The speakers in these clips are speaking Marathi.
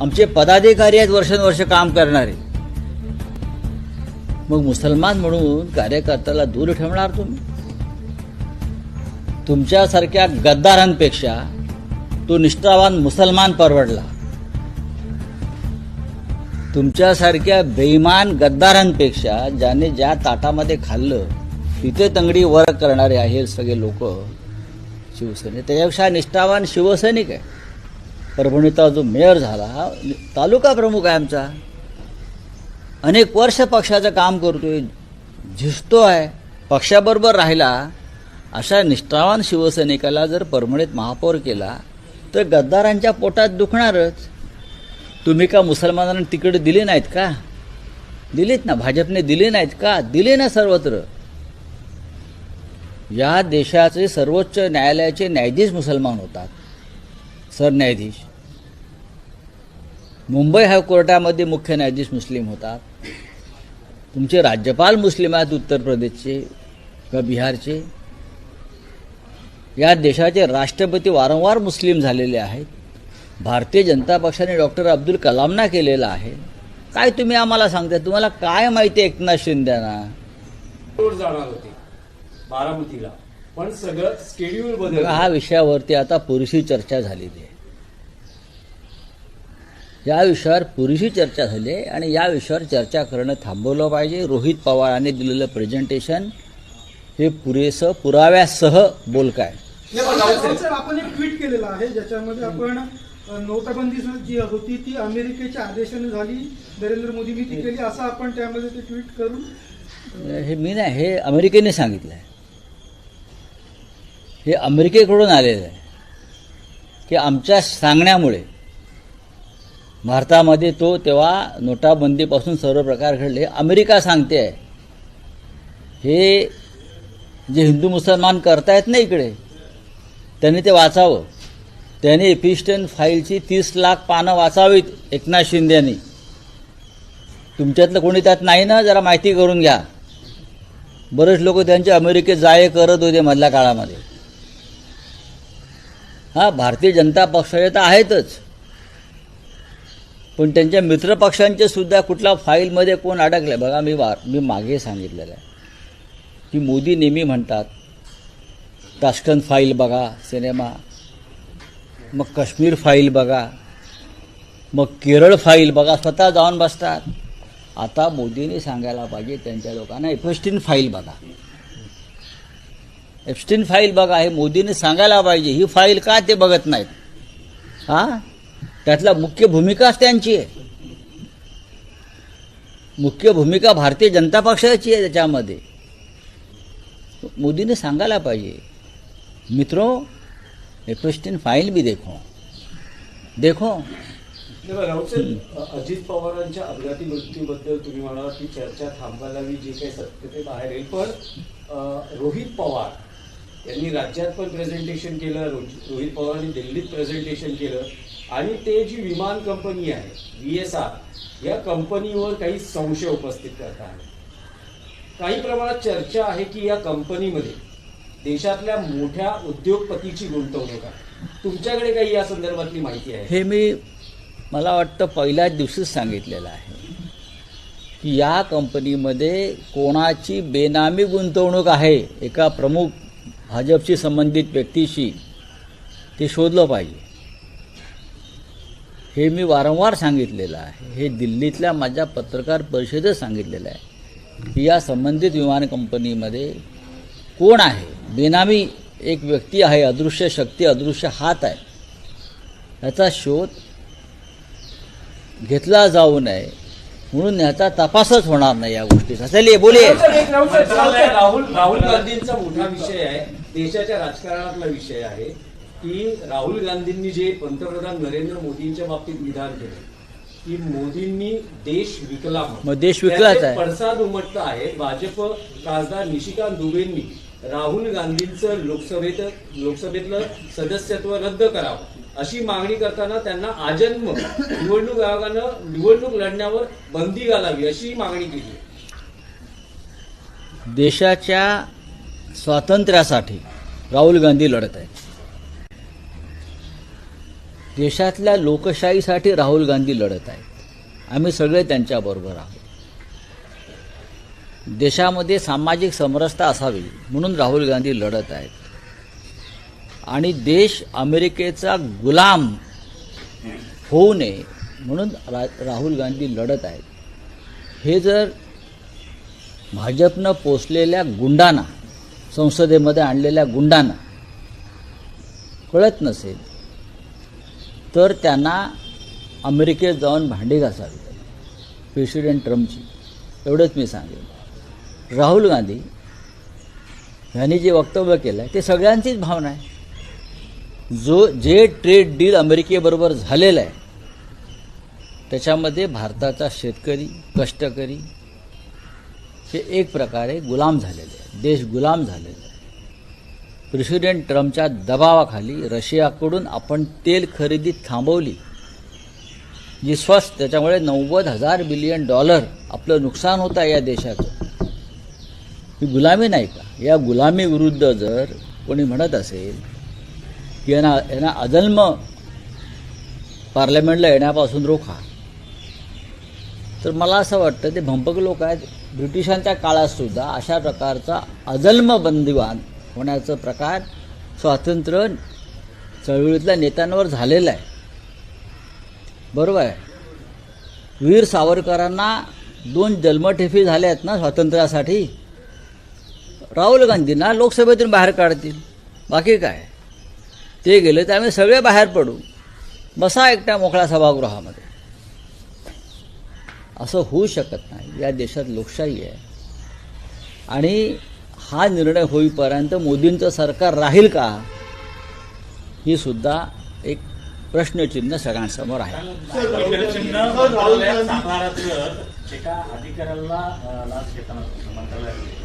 आमचे पदाधिकारी आहेत वर्षानुवर्ष काम करणारे. मग मुसलमान म्हणून कार्यकर्त्याला दूर ठेवणार तुम्ही? तुमच्यासारख्या गद्दारांपेक्षा तो निष्ठावान मुसलमान परवडला. तुमच्यासारख्या बेईमान गद्दारांपेक्षा ज्याने ज्या ताटामध्ये खाल्लं तिथे तंगडी वर करणारे आहे सगळे लोक शिवसेने त्याच्यापेक्षा निष्ठावान शिवसैनिक आहे परभणीचा जो मेयर झाला हा तालुका प्रमुख आहे आमचा. अनेक वर्ष पक्षाचं काम करतोय झिजतो आहे. पक्षाबरोबर राहिला अशा निष्ठावान शिवसैनिकाला जर परभणीत महापौर केला तर गद्दारांच्या पोटात दुखणारच. तुम्ही का मुसलमानांना तिकीट दिले नाहीत का? दिलीत ना भाजपने दिली नाहीत का? दिले ना सर्वत्र. या देशाचे सर्वोच्च न्यायालयाचे न्यायाधीश मुसलमान होतात. सरन्यायाधीश. मुंबई हायकोर्टामध्ये मुख्य न्यायाधीश मुस्लिम होतात. तुमचे राज्यपाल मुस्लिम आहेत उत्तर प्रदेशचे किंवा बिहारचे. या देशाचे राष्ट्रपती वारंवार मुस्लिम झालेले आहेत. भारतीय जनता पक्षाने डॉक्टर अब्दुल कलामना केलेलं आहे. काय तुम्ही आम्हाला सांगताय तुम्हाला काय माहिती आहे एकनाथ शिंदेना हा विषयावरती आता पुरेशी चर्चा झालेली आहे. या विषयावर पुरेशी चर्चा झाली आहे आणि या विषयावर चर्चा करणं थांबवलं पाहिजे. रोहित पवारांनी दिलेलं प्रेझेंटेशन हे पुरेसं पुराव्यासह बोलकं आहे राऊत साहेब, आपण एक ट्विट केलेलं आहे ज्याच्यामध्ये आपण नोटाबंदी जी होती ती अमेरिकेच्या आदेशाने झाली. नरेंद्र मोदींनी ती केली असं आपण त्यामध्ये ते ट्विट करून हे मी नाही हे अमेरिकेने सांगितलं आहे हे अमेरिकेकडून आलेलं आहे की आमच्या सांगण्यामुळे भारतामध्ये तो तेव्हा नोटाबंदीपासून सर्व प्रकार घडले. अमेरिका सांगते आहे हे जे हिंदू मुसलमान करतायत ना इकडे त्यांनी ते वाचावं. त्याने एपिस्टन फाईलची तीस लाख पानं वाचावीत एकनाथ शिंदेनी. तुमच्यातलं कोणी त्यात नाही ना? जरा माहिती करून घ्या. बरेच लोक त्यांचे अमेरिकेत जाये करत होते मधल्या काळामध्ये. हा भारतीय जनता पक्षाचे तर आहेतच. पण त्यांच्या मित्रपक्षांचे सुद्धा कुठल्या फाईलमध्ये कोण अडकले बघा मी वा मी मागे सांगितलेलं आहे. की मोदी नेहमी म्हणतात ताशकंद फाईल बघा सिनेमा. मग काश्मीर फाईल बघा. मग केरळ फाईल बघा. स्वतः जाऊन बसतात. आता मोदींनी सांगायला पाहिजे त्यांच्या लोकांना एफस्टीन फाईल बघा. एफस्टीन फाईल बघा हे मोदींनी सांगायला पाहिजे. ही फाईल का ते बघत नाहीत? हां? त्यातला मुख्य भूमिकाच त्यांची आहे. मुख्य भूमिका भारतीय जनता पक्षाची आहे त्याच्यामध्ये. मोदीने सांगायला पाहिजे मित्रो क्वेश्चन फाईल भी देखो. देखो. अजित पवारांच्या अपघाती मृत्यूबद्दल तुम्ही म्हणाला की चर्चा थांबायला हवी जे काही सत्य ते बाहेर येईल. पण रोहित पवार यांनी राज्यात पण प्रेझेंटेशन केलं रोहित पवारांनी दिल्लीत प्रेझेंटेशन केलं. आणि ते जी विमान कंपनी आहे व्ही एस आर या कंपनीवर काही संशय उपस्थित करत आहे काही प्रमाणात चर्चा आहे की या कंपनीमध्ये देशातल्या मोठ्या उद्योगपतीची गुंतवणूक आहे. तुमच्याकडे काही या संदर्भातली माहिती आहे? हे मी मला वाटतं पहिल्याच दिवशीच सांगितलेलं आहे की या कंपनीमध्ये कोणाची बेनामी गुंतवणूक आहे एका प्रमुख भाजपशी संबंधित व्यक्तीशी ते शोधलं पाहिजे. हे मी वारंवार सांगितलेलं आहे. हे दिल्लीतल्या माझ्या पत्रकार परिषदेत सांगितलेलं आहे. की या संबंधित विमान कंपनीमध्ये कोण आहे? बेनामी एक व्यक्ती आहे अदृश्य शक्ती अदृश्य हात आहे. याचा शोध घेतला जाऊ नये म्हणून याचा तपासच होणार नाही या गोष्टीचा. चलिए बोलिये राहुल राहुल गांधींचा मोठा विषय आहे. देशाच्या राजकारणातला विषय आहे. की राहुल गांधींनी जे पंतप्रधान नरेंद्र मोदींच्या बाबतीत विधान केलं की मोदींनी देश विकला. मग देश विकलाच आहे. पडसाद उमटत आहे भाजप खासदार निशिकांत दुबेंनी राहुल गांधींचं लोकसभेत लोकसभेतलं सदस्यत्व रद्द करावं अशी मागणी करताना त्यांना आजन्म निवडणूक आयोगानं निवडणूक लढण्यावर बंदी घालावी अशी मागणी केली देशाच्या स्वातंत्र्यासाठी राहुल गांधी लढत आहेत देशातल्या लोकशाहीसाठी राहुल गांधी लढत आहेत आम्ही सगळे त्यांच्याबरोबर आहोत. देशामध्ये सामाजिक समरसता असावी म्हणून राहुल गांधी लढत आहेत. आणि देश अमेरिकेचा गुलाम होऊ नये म्हणून रा राहुल गांधी लढत आहेत. हे जर भाजपनं पोचलेल्या गुंडांना संसदेमध्ये आणलेल्या गुंडांना कळत नसेल तर त्यांना अमेरिकेत जाऊन भांडी घासावी. प्रेसिडेंट ट्रम्पची. एवढंच मी सांगेन. राहुल गांधी यांनी जे वक्तव्य केलं आहे ते सगळ्यांचीच भावना आहे. जो जे ट्रेड डील अमेरिकेबरोबर झालेलं आहे त्याच्यामध्ये भारताचा शेतकरी कष्टकरी हे एक प्रकारे गुलाम झालेले आहे देश गुलाम झालेला आहे प्रेसिडेंट ट्रम्पच्या दबावाखाली रशियाकडून आपण तेल खरेदी थांबवली. जी स्वस्त त्याच्यामुळे नव्वद हजार बिलियन डॉलर आपलं नुकसान होतं या देशाचं. ही गुलामी नाही का? या गुलामीविरुद्ध जर कोणी म्हणत असेल की यांना यांना अजन्म पार्लमेंटला येण्यापासून रोखा. तर मला असं वाटतं ते भंपक लोक आहेत. ब्रिटिशांच्या काळातसुद्धा अशा प्रकारचा अजन्म बंदिवान होण्याचा प्रकार स्वातंत्र्य चळवळीतल्या नेत्यांवर झालेला आहे. बरोबर आहे. वीर सावरकरांना दोन जन्मठेफी झाल्या आहेत ना स्वातंत्र्यासाठी? राहुल गांधींना लोकसभेतून बाहेर काढतील. बाकी काय? ते गेले तर आम्ही सगळे बाहेर पडू. बसा एकट्या मोकळ्या सभागृहामध्ये. असं होऊ शकत नाही. या देशात लोकशाही आहे. आणि हा निर्णय होईपर्यंत मोदींचं सरकार राहील का? ही सुद्धा एक प्रश्नचिन्ह सगळ्यांसमोर आहे.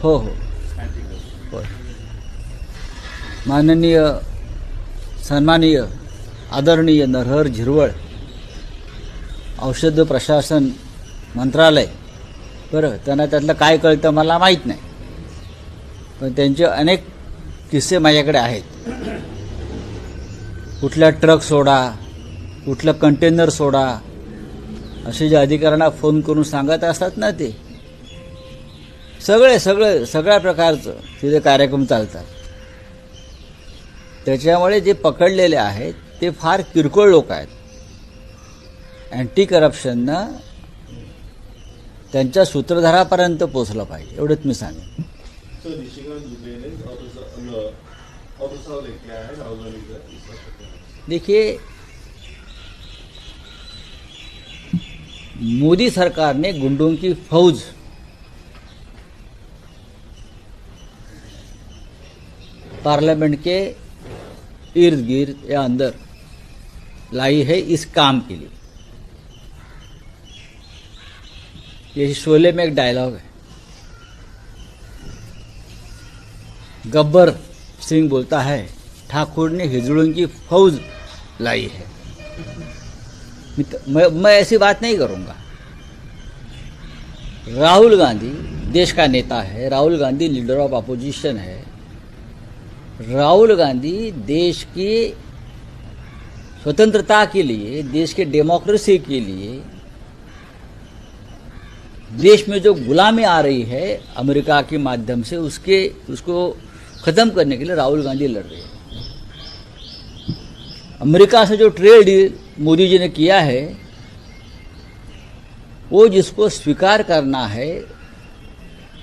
हो हो. होय. माननीय सन्माननीय आदरणीय नरहर झिरवळ औषध प्रशासन मंत्रालय. बरं त्यांना त्यातलं काय कळतं मला माहीत नाही. त्यांचे अनेक किस्से माझ्याकडे आहेत. कुठला ट्रक सोडा कुठलं कंटेनर सोडा असे जे अधिकाऱ्यांना फोन करून सांगत असतात ना ते. सगळे सगळे सगळ्या प्रकारचं तिथे कार्यक्रम चालतात. त्याच्यामुळे जे पकडलेले आहेत ते फार किरकोळ लोक आहेत. अँटी करप्शननं त्यांच्या सूत्रधारापर्यंत पोचलं पाहिजे एवढंच मी सांगेन. देखिए, मोदी सरकार ने गुंडों की फौज पार्लियामेंट के इर्द गिर्द या अंदर लाई है इस काम के लिए। ये शोले में एक डायलॉग है। गब्बर सिंह बोलता है ठाकुर ने हिजड़ों की फौज लाई है। मैं, मैं ऐसी बात नहीं करूँगा। राहुल गांधी देश का नेता है Rahul Gandhi leader of opposition है। राहुल गांधी देश की स्वतंत्रता के लिए देश के डेमोक्रेसी के लिए देश में जो गुलामी आ रही है अमेरिका के माध्यम से उसके उसको खत्म करने के लिए राहुल गांधी लड़ रहे हैं। अमेरिका से जो ट्रेड मोदी जी ने किया है, वो जिसको स्वीकार करना है,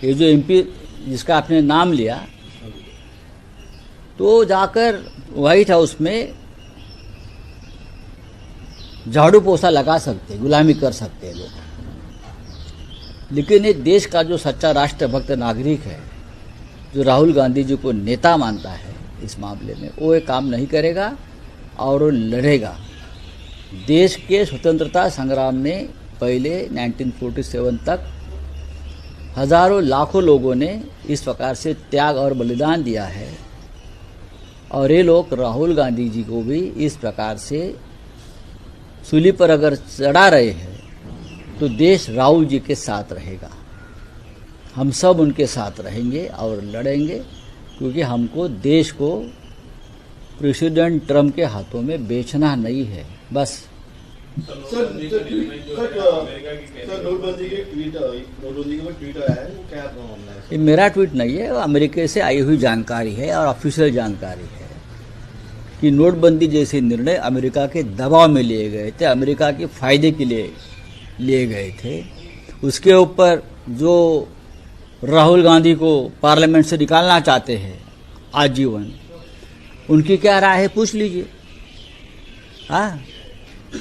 ये जो एमपी जिसका आपने नाम लिया तो जाकर व्हाइट हाउस में झाड़ू पोसा लगा सकते गुलामी कर सकते हैं लोग। लेकिन ये देश का जो सच्चा राष्ट्रभक्त नागरिक है जो राहुल गांधी जी को नेता मानता है इस मामले में, वो ये काम नहीं करेगा और वो लड़ेगा। देश के स्वतंत्रता संग्राम में पहले 1947 तक हज़ारों लाखों लोगों ने इस प्रकार से त्याग और बलिदान दिया है और ये लोग राहुल गांधी जी को भी इस प्रकार से सूली पर अगर चढ़ा रहे हैं तो देश राहुल जी के साथ रहेगा। हम सब उनके साथ रहेंगे और लड़ेंगे क्योंकि हमको देश को प्रेसिडेंट ट्रंप के हाथों में बेचना नहीं है। बस। ये मेरा ट्वीट नहीं है अमेरिका से आई हुई जानकारी है और ऑफिशियल जानकारी है कि नोटबंदी जैसे निर्णय अमेरिका के दबाव में लिए गए थे अमेरिका के फ़ायदे के लिए लिए गए थे। उसके ऊपर जो राहुल गांधी को पार्लियामेंट से निकालना चाहते हैं, आजीवन। उनकी क्या राय है, पूछ लीजिए। हाँ?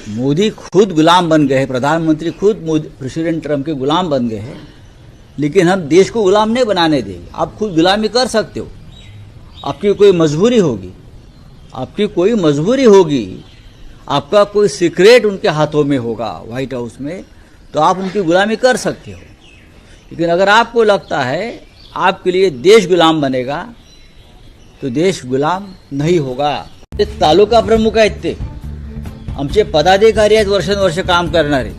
मोदी खुद गुलाम बन गए हैं, प्रधानमंत्री खुद प्रेसिडेंट ट्रंप के गुलाम बन गए हैं। लेकिन हम देश को गुलाम नहीं बनाने देंगे। आप खुद गुलामी कर सकते हो। आपकी कोई मजबूरी होगी। आपकी कोई मजबूरी होगी। आपका कोई सीक्रेट उनके हाथों में होगा, व्हाइट हाउस में तो आप उनकी गुलामी कर सकते हो। लेकिन अगर आपको लगता है आपके लिए देश गुलाम बनेगा तो देश गुलाम नाही होगा। ते तालुका प्रमुख आहेत ते आमचे पदाधिकारी आहेत वर्षानुवर्ष काम करणारे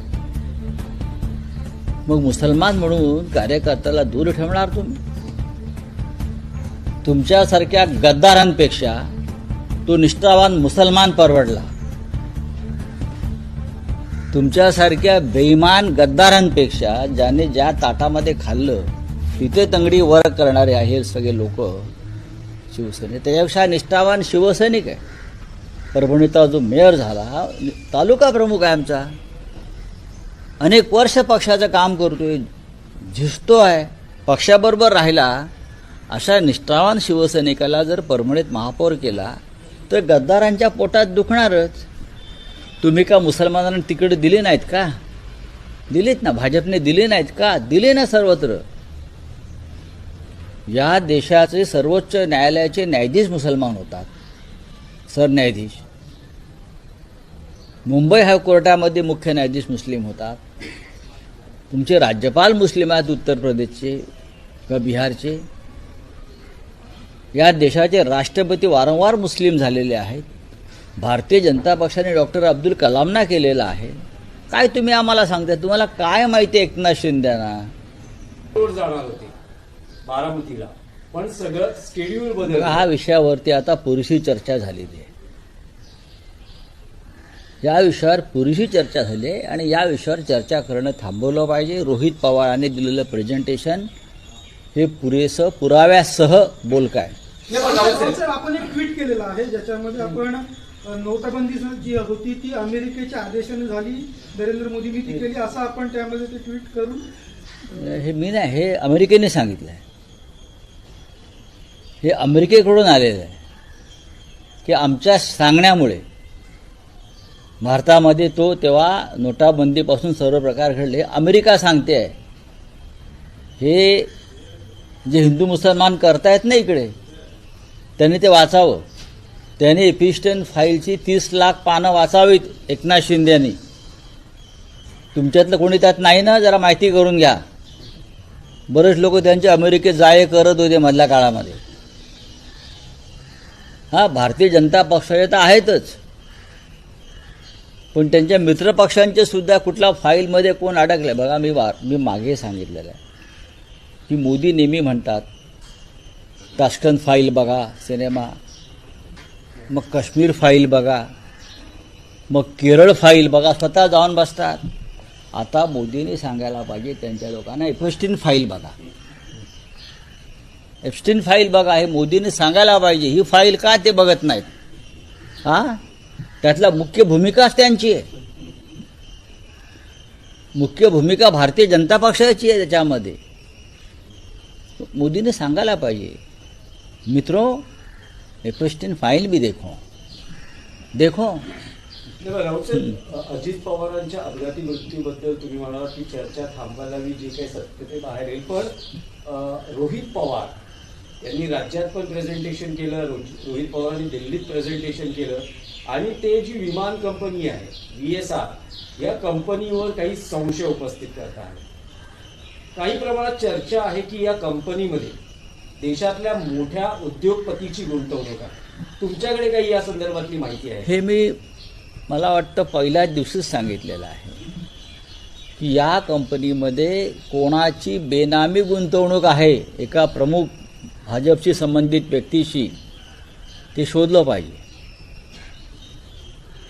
मग मुसलमान म्हणून कार्यकर्त्याला दूर ठेवणार तुम्ही। तुमच्यासारख्या गद्दारांपेक्षा तो निष्ठावान मुसलमान परवडला। तुमच्यासारख्या बेईमान गद्दारांपेक्षा ज्याने ज्या ताटामध्ये खाल्लं तिथे तंगडी वर करणारे आहे सगळे लोक. शिवसेने त्याच्यापेक्षा निष्ठावान शिवसैनिक आहे. परभणीचा जो मेयर झाला. तालुका प्रमुख आहे आमचा. अनेक वर्ष पक्षाचं काम करतोय झिजतो आहे. पक्षाबरोबर राहिला अशा निष्ठावान शिवसैनिकाला जर परभणीत महापौर केला तर गद्दारांच्या पोटात दुखणारच. तुम्ही का मुसलमानांना तिकीट दिले नाहीत का? दिलीत ना भाजपने दिले नाहीत का? दिले ना सर्वत्र. या देशाचे सर्वोच्च न्यायालयाचे न्यायाधीश मुसलमान होतात. सरन्यायाधीश. मुंबई हायकोर्टामध्ये मुख्य न्यायाधीश मुस्लिम होतात. तुमचे राज्यपाल मुस्लिम आहेत उत्तर प्रदेशचे किंवा बिहारचे? या देशाचे राष्ट्रपती वारंवार मुस्लिम झालेले आहेत. भारतीय जनता पक्षाने डॉक्टर अब्दुल कलामना केलेलं आहे. काय तुम्ही आम्हाला सांगताय? तुम्हाला काय माहिती आहे एकनाथ शिंदेना? जाणार होते बारामतीला. पण सगळं स्केड्यूल बदल हा विषयावरती आता पुरेशी चर्चा झालेली आहे. या विषयावर पुरेशी चर्चा झाली आहे आणि या विषयावर चर्चा करणं थांबवलं पाहिजे. रोहित पवारांनी दिलेलं प्रेझेंटेशन हे पुरेसं पुराव्यासह बोलकं आहे राऊत साहेब आपण एक ट्विट केलेलं आहे ज्याच्यामध्ये आपण नोटाबंदी जी होती ती अमेरिकेच्या आदेशाने झाली. नरेंद्र मोदींनी ती केली. असं आपण त्यामध्ये ते ट्विट करून हे मी नाही हे अमेरिकेने सांगितलं आहे हे अमेरिकेकडून आलेलं आहे. की आमच्या सांगण्यामुळे भारतामध्ये तो तेव्हा नोटाबंदीपासून सर्व प्रकार घडले. अमेरिका सांगते आहे. हे जे हिंदू मुसलमान करतायत ना इकडे त्यांनी ते वाचावं. त्याने एपिस्टन फाईलची तीस लाख पानं वाचावीत एकनाथ शिंदेनी तुमच्यातलं कोणी त्यात नाही ना जरा माहिती करून घ्या. बरेच लोक त्यांचे अमेरिकेत जाये करत होते मधल्या काळामध्ये. हा भारतीय जनता पक्षाचे तर आहेतच. पण त्यांच्या मित्रपक्षांचे सुद्धा कुठल्या फाईलमध्ये कोण अडकले बघा मी वा मी मागे सांगितलेलं आहे. की मोदी नेहमी म्हणतात टास्कन फाईल बघा सिनेमा मग काश्मीर फाईल बघा. मग केरळ फाईल बघा. स्वतः जाऊन बसतात. आता मोदींनी सांगायला पाहिजे त्यांच्या लोकांना एफस्टीन फाईल बघा. एफस्टीन फाईल बघा हे मोदींनी सांगायला पाहिजे. ही फाईल का ते बघत नाहीत? हा? त्यातला मुख्य भूमिकाच त्यांची आहे. मुख्य भूमिका भारतीय जनता पक्षाची आहे त्याच्यामध्ये. मोदीने सांगायला पाहिजे. मित्रों एफस्टीन फाईल भी देखो। देखो। अजित पवारांच्या अपघाती मृत्यूबद्दल तुम्ही म्हणाला की चर्चा थांबायला हवी जे काही सत्य ते बाहेर येईल पण रोहित पवार यांनी राज्यात पण प्रेझेंटेशन केलं रोहित पवारांनी दिल्लीत प्रेझेंटेशन केलं आणि ते जी विमान कंपनी आहे व्ही एस आर या कंपनीवर काही संशय उपस्थित करत आहे काही प्रमाणात चर्चा आहे की या कंपनीमध्ये देशातल्या मोठ्या उद्योगपतीची गुंतवणूक आहे. तुमच्याकडे काही या संदर्भातली माहिती आहे? हे मी मला वाटतं पहिल्याच दिवशीच सांगितलेलं आहे. की या कंपनीमध्ये कोणाची बेनामी गुंतवणूक आहे एका प्रमुख भाजपशी संबंधित व्यक्तीशी ते शोधलं पाहिजे.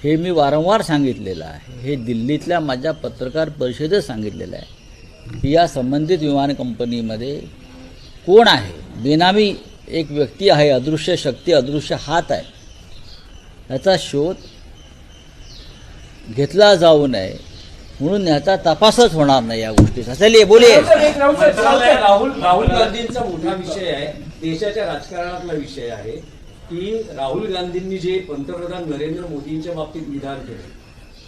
हे मी वारंवार सांगितलेलं आहे. हे दिल्लीतल्या माझ्या पत्रकार परिषदेत सांगितलेलं आहे. की या संबंधित विमान कंपनीमध्ये कोण आहे? बेनामी एक व्यक्ती आहे अदृश्य शक्ती अदृश्य हात आहे. याचा शोध घेतला जाऊ नये म्हणून याचा तपासच होणार नाही या गोष्टीचा. बोलिए. मंत्रालय राहुल राहुल गांधींचा मोठा विषय आहे. देशाच्या राजकारणातला विषय आहे की राहुल गांधींनी जे पंतप्रधान नरेंद्र मोदींच्या बाबतीत विधान केले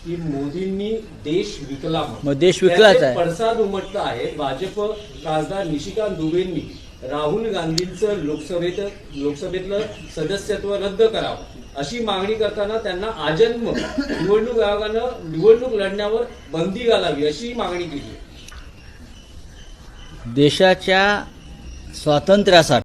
की मोदींनी देश विकला. मग देश विकलाच आहे. पडसाद उमटत आहे भाजप खासदार निशिकांत दुबेंनी राहुल गांधींचं लोकसभेत लोकसभेतलं सदस्यत्व रद्द करावं अशी मागणी करताना त्यांना आजन्म निवडणूक आयोगानं निवडणूक लढण्यावर बंदी घालावी अशी मागणी केली देशाच्या स्वातंत्र्यासाठी